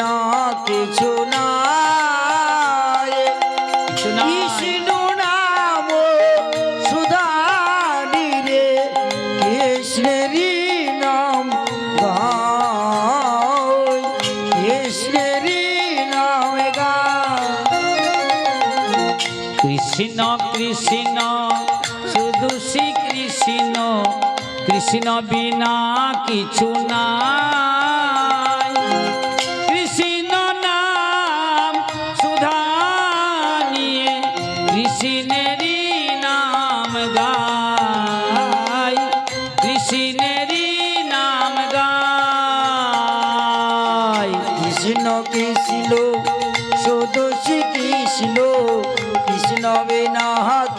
না কিছু না নাই। কৃষ্ণ নাম সুধা রে কৃষ্ণেরই নাম কৃষ্ণেরই নাম কৃষ্ণ কৃষ্ণ শুধু শ্রী কৃষ্ণ কৃষ্ণ বিনা কিছু নাই। কৃষ্ণেরই নাম গাই কৃষ্ণেরই নাম গাই। কৃষ্ণ কৃষ্ণ কৃষ্ণ বিনা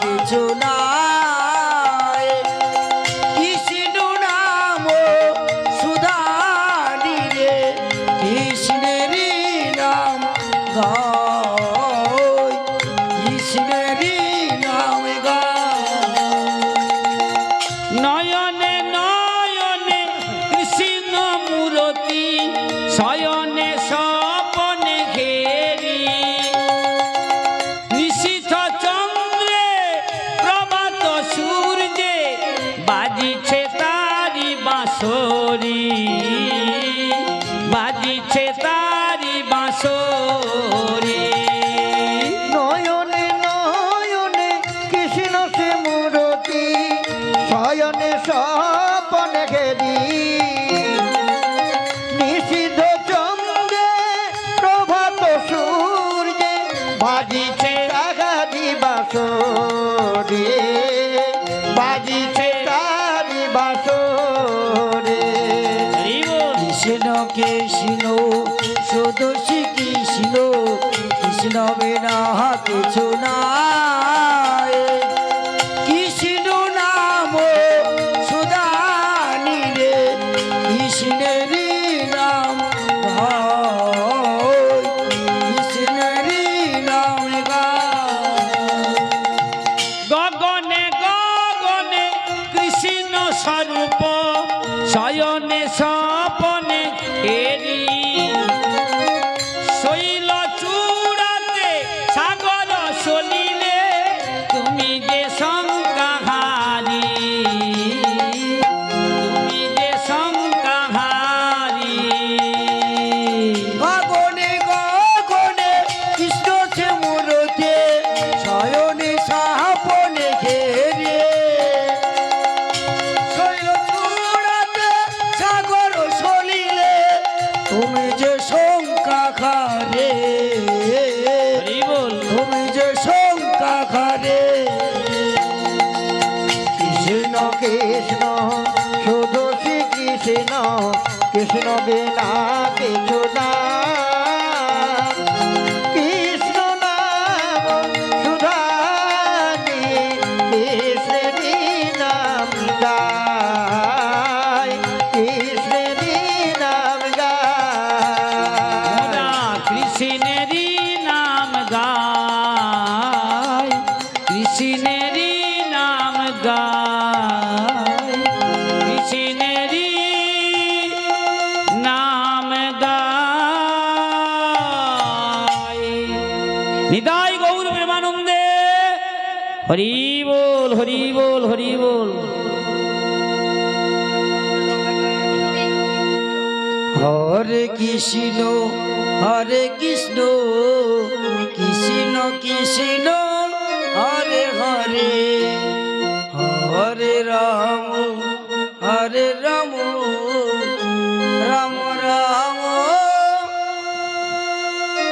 কিছু নাই। Saya বাজিছে টাকা বাসরে বাজিছে তারি বাসরে। কৃষ্ণ কৃষ্ণ সদস্য কৃষ্ণ কৃষ্ণ বিনা কিছু নাই খারে তুমি যে শঙ্কা খারে কৃষ্ণ কৃষ্ণ শুধু শ্রী কৃষ্ণ কৃষ্ণ বিনা কিছু না। কৃষ্ণ নাম সুধা নিতাই গৌর প্রেমানন্দে। হরি বল হরি বল হরি বল। হরে কৃষ্ণ হরে কৃষ্ণ কৃষ্ণ কৃষ্ণ, হরে হরে।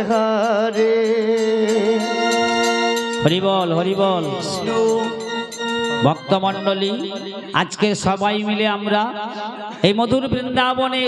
হরে। হরে হরিবল হরিবল ভক্ত ভক্তমণ্ডলী আজকে সবাই মিলে আমরা এই মধুর বৃন্দাবনে